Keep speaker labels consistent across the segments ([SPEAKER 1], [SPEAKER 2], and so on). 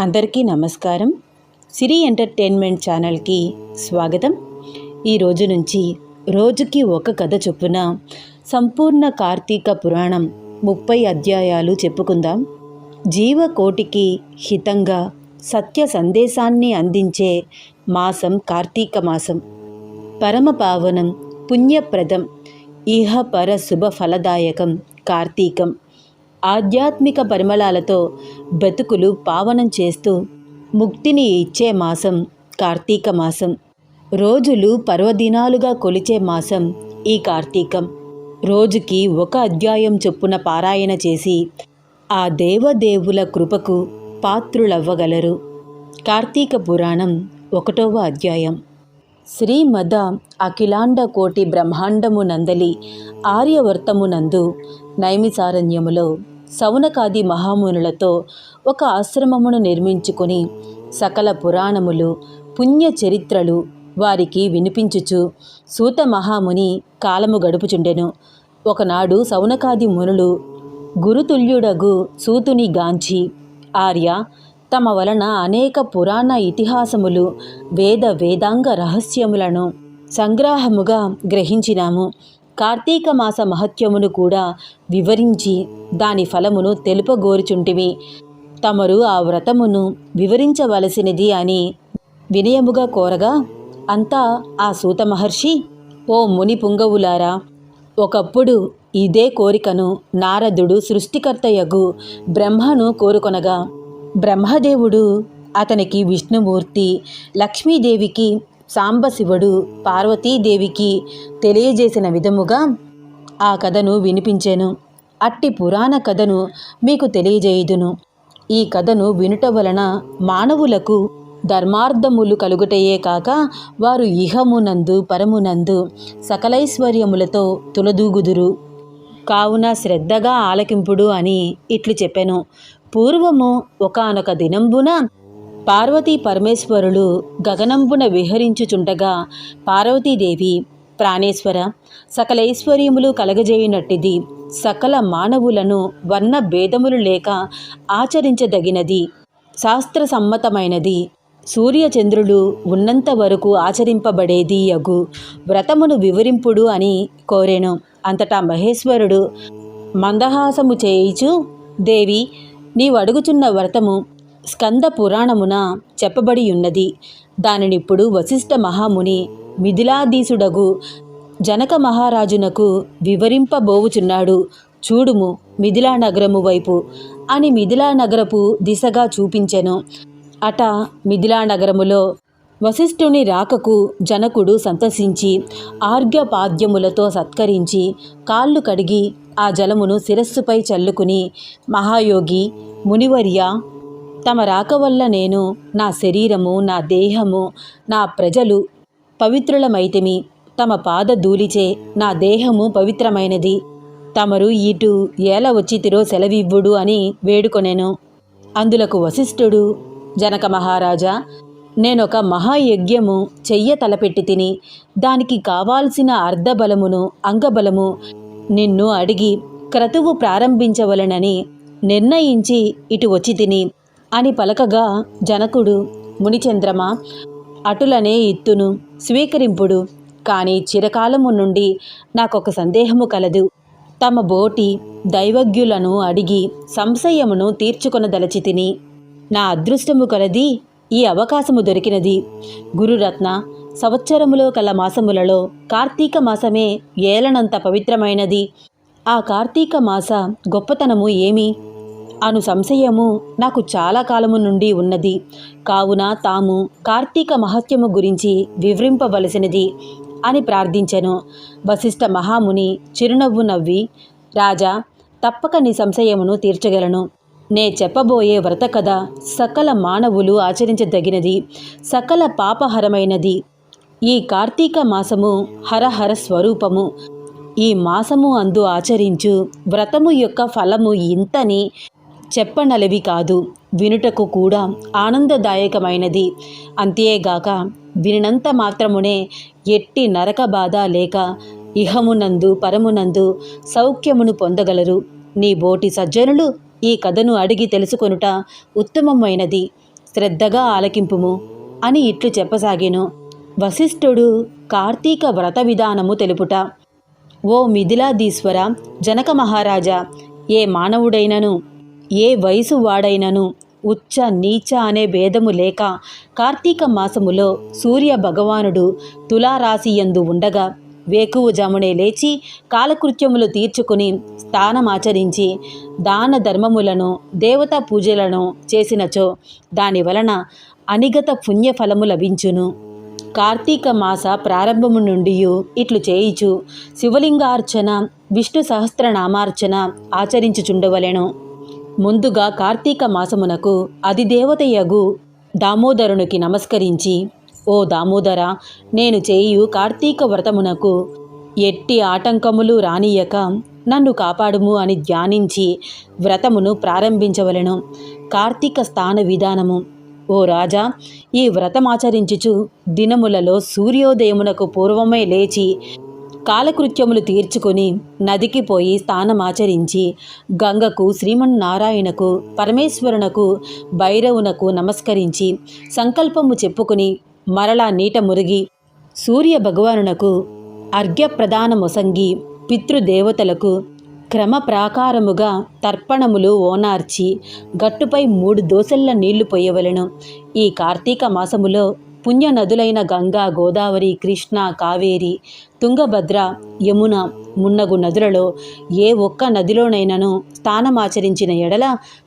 [SPEAKER 1] అందరికీ నమస్కారం. సిరి ఎంటర్టైన్మెంట్ ఛానల్కి స్వాగతం. ఈ రోజు నుంచి రోజుకి ఒక కథ చొప్పున సంపూర్ణ కార్తీక పురాణం ముప్పై అధ్యాయాలు చెప్పుకుందాం. జీవకోటికి హితంగా సత్య సందేశాన్ని అందించే మాసం కార్తీక మాసం. పరమ పావనం పుణ్యప్రదం ఇహ పర శుభ ఫలదాయకం కార్తీకం. ఆధ్యాత్మిక పరిమళాలతో బతుకులు పావనం చేస్తూ ముక్తిని ఇచ్చే మాసం కార్తీక మాసం. రోజులు పర్వదినాలుగా కొలిచే మాసం ఈ కార్తీకం. రోజుకి ఒక అధ్యాయం చొప్పున పారాయణ చేసి ఆ దేవదేవుల కృపకు పాత్రులవ్వగలరు. కార్తీక పురాణం ఒకటవ అధ్యాయం. శ్రీమద అఖిలాండ కోటి బ్రహ్మాండము నందలి ఆర్యవర్తమునందు నైమిసారణ్యములో సౌనకాది మహామునులతో ఒక ఆశ్రమమును నిర్మించుకొని సకల పురాణములు పుణ్య చరిత్రలు వారికి వినిపించుచు సూత మహాముని కాలము గడుపుచుండెను. ఒకనాడు సౌనకాది మునులు గురుతుల్యుడగు సూతుని గాంచి ఆర్య తమ వలన అనేక పురాణ ఇతిహాసములు వేద వేదాంగ రహస్యములను సంగ్రహముగా గ్రహించినాము. కార్తీక మాస మహత్యమును కూడా వివరించి దాని ఫలమును తెలుపగోరుచుంటివి తమరు ఆ వ్రతమును వివరించవలసినది అని వినయముగా కోరగా అంతా ఆ సూత మహర్షి ఓ ముని పుంగవులారా! ఒకప్పుడు ఇదే కోరికను నారదుడు సృష్టికర్తయగు బ్రహ్మను కోరుకొనగా బ్రహ్మదేవుడు అతనికి విష్ణుమూర్తి లక్ష్మీదేవికి సాంబశివుడు పార్వతీదేవికి తెలియజేసిన విధముగా ఆ కథను వినిపించాను. అట్టి పురాణ కథను మీకు తెలియజేయుదును. ఈ కథను వినుట వలన మానవులకు ధర్మార్థములు కలుగుటయే కాక వారు ఇహమునందు పరమునందు సకలైశ్వర్యములతో తులదూగుదురు. కావున శ్రద్ధగా ఆలకింపుడు అని ఇట్లు చెప్పెను. పూర్వము ఒకానొక దినంబున పార్వతీ పరమేశ్వరులు గగనంబున విహరించుచుండగా పార్వతీదేవి ప్రాణేశ్వర సకలైశ్వర్యములు కలగజేయునట్టిది. సకల మానవులను వర్ణ భేదములు లేక ఆచరించదగినది. శాస్త్ర సమ్మతమైనది సూర్యచంద్రులు ఉన్నంత వరకు ఆచరింపబడేది యగు. వ్రతమును వివరింపుడు అని కోరెను. అంతటా మహేశ్వరుడు మందహాసము చేయిచు దేవి నీవు అడుగుచున్న వ్రతము స్కంద పురాణమున చెప్పబడి ఉన్నది దానినిప్పుడు వశిష్ఠ మహాముని మిథిలాధీసుడగు జనక మహారాజునకు వివరింపబోవుచున్నాడు. చూడుము మిథిలా నగరము వైపు అని మిథిలా నగరపు దిశగా చూపించెను. అట మిథిలా నగరములో వశిష్ఠుని రాకకు జనకుడు సంతసించి ఆర్ఘ్యపాద్యములతో సత్కరించి కాళ్ళు కడిగి ఆ జలమును శిరస్సుపై చల్లుకుని మహాయోగి మునివర్య తమ రాక వల్ల నేను నా శరీరము నా దేహము నా ప్రజలు పవిత్రులమైతిమి. తమ పాద ధూళిచే నా దేహము పవిత్రమైనది. తమరు ఇటు ఏల వచ్చితిరో సెలవివ్వుడు అని వేడుకొనెను. అందులకు వశిష్ఠుడు జనక మహారాజా నేనొక మహాయజ్ఞము చెయ్య తలపెట్టి తిని దానికి కావాల్సిన అర్ధబలమును అంగబలము నిన్ను అడిగి క్రతువు ప్రారంభించవలనని నిర్ణయించి ఇటు వచ్చి తిని అని పలకగా జనకుడు మునిచంద్రమ అటులనే ఇత్తును స్వీకరింపుడు. కానీ చిరకాలము నుండి నాకొక సందేహము కలదు. తమ బోటి దైవజ్ఞులను అడిగి సంశయమును తీర్చుకొనదలచి తిని. నా అదృష్టము కలది ఈ అవకాశము దొరికినది. గురురత్న సంవత్సరములో కల మాసములలో కార్తీక మాసమే ఏలనంత పవిత్రమైనది. ఆ కార్తీక మాస గొప్పతనము ఏమి? అను సంశయము నాకు చాలా కాలము నుండి ఉన్నది. కావున తాము కార్తీక మహత్యము గురించి వివరింపవలసినది అని ప్రార్థించెను. వశిష్ఠ మహాముని చిరునవ్వు నవ్వి రాజా తప్పక నీ సంశయమును తీర్చగలను. నే చెప్పబోయే వ్రత కథ సకల మానవులు ఆచరించదగినది సకల పాపహరమైనది. ఈ కార్తీక మాసము హరహర స్వరూపము. ఈ మాసము అందు ఆచరించు వ్రతము యొక్క ఫలము ఇంతని చెప్పనలవి కాదు. వినుటకు కూడా ఆనందదాయకమైనది. అంతేగాక వినినంత మాత్రమునే ఎట్టి నరక బాధ లేక ఇహమునందు పరమునందు సౌఖ్యమును పొందగలరు. నీ బోటి సజ్జనులు ఈ కథను అడిగి తెలుసుకొనుట ఉత్తమమైనది. శ్రద్ధగా ఆలకింపుము అని ఇట్లు చెప్పసాగాను. వశిష్ఠుడు కార్తీక వ్రత విధానము తెలుపుట. ఓ మిథిలాధీశ్వర జనక మహారాజా ఏ మానవుడైనను ఏ వయసు వాడైనను ఉచ్చ నీచ అనే భేదము లేక కార్తీక మాసములో సూర్య భగవానుడు తులారాశి యందు ఉండగా వేకువజామునే లేచి కాలకృత్యములు తీర్చుకుని స్థానమాచరించి దాన ధర్మములను దేవతా పూజలను చేసినచో దాని వలన అనిగత పుణ్యఫలము లభించును. కార్తీక మాస ప్రారంభము నుండి ఇట్లు చేయిచు. శివలింగార్చన విష్ణు సహస్రనామార్చన ఆచరించుచుండవలెను. ముందుగా కార్తీక మాసమునకు అధిదేవతయగు దామోదరునికి నమస్కరించి ఓ దామోదర నేను చేయు కార్తీక వ్రతమునకు ఎట్టి ఆటంకములు రానియక నన్ను కాపాడుము అని ధ్యానించి వ్రతమును ప్రారంభించవలెను. కార్తీక స్థాన విధానము. ఓ రాజా ఈ వ్రతమాచరించుచు దినములలో సూర్యోదయమునకు పూర్వమే లేచి కాలకృత్యములు తీర్చుకొని నదికి పోయి స్నానమాచరించి గంగకు శ్రీమన్నారాయణకు పరమేశ్వరునకు భైరవునకు నమస్కరించి సంకల్పము చెప్పుకుని మరలా నీట మురిగి సూర్య భగవానునకు అర్ఘ్యప్రదానమొసంగి పితృదేవతలకు క్రమ ప్రాకారముగా తర్పణములు ఓనార్చి గట్టుపై మూడు దోసెల్ల నీళ్ళు పొయ్యవలెను. ఈ కార్తీక మాసములో పుణ్య నదులైన గంగా గోదావరి కృష్ణ కావేరి తుంగభద్ర యమున మున్నగు నదులలో ఏ ఒక్క నదిలోనైనను స్థానమాచరించిన ఎడల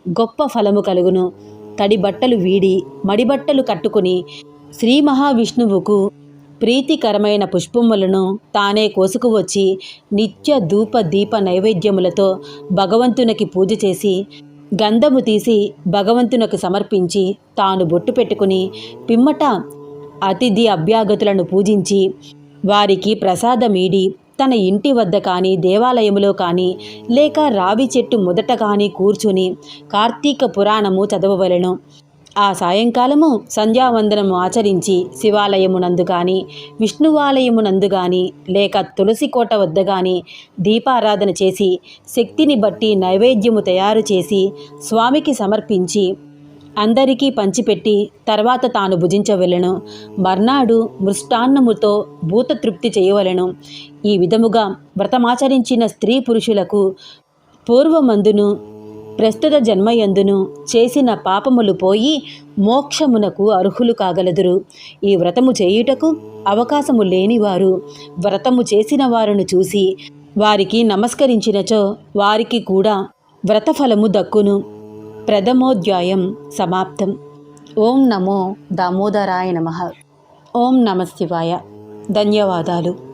[SPEAKER 1] గొప్ప ఫలము కలుగును. తడి బట్టలు వీడి మడిబట్టలు కట్టుకుని శ్రీ మహావిష్ణువుకు ప్రీతికరమైన పుష్పములను తానే కోసుకువచ్చి నిత్య ధూప దీప నైవేద్యములతో భగవంతునికి పూజ చేసి గంధము తీసి భగవంతునకు సమర్పించి తాను బొట్టు పెట్టుకుని పిమ్మట అతిథి అభ్యాగతులను పూజించి వారికి ప్రసాదమీడి తన ఇంటి వద్ద కానీ దేవాలయములో కానీ లేక రావి చెట్టు మొదట కానీ కూర్చుని కార్తీక పురాణము చదవవలెను. ఆ సాయంకాలము సంధ్యావందనము ఆచరించి శివాలయమునందు గాని విష్ణువాలయమునందు గాని లేక తులసి కోట వద్ద గాని దీపారాధన చేసి శక్తిని బట్టి నైవేద్యము తయారు చేసి స్వామికి సమర్పించి అందరికీ పంచిపెట్టి తర్వాత తాను భుజించవలెను. మర్నాడు మృష్టాన్నముతో భూతతృప్తి చేయవలెను. ఈ విధముగా వ్రతమాచరించిన స్త్రీ పురుషులకు పూర్వమందును ప్రస్తుత జన్మయందును చేసిన పాపములు పోయి మోక్షమునకు అర్హులు కాగలదురు. ఈ వ్రతము చేయుటకు అవకాశము లేనివారు వ్రతము చేసిన వారును చూసి వారికి నమస్కరించినచో వారికి కూడా వ్రతఫలము దక్కును. ప్రథమోధ్యాయం సమాప్తం. ఓం నమో దామోదరాయ నమ. ఓం నమ శివాయ. ధన్యవాదాలు.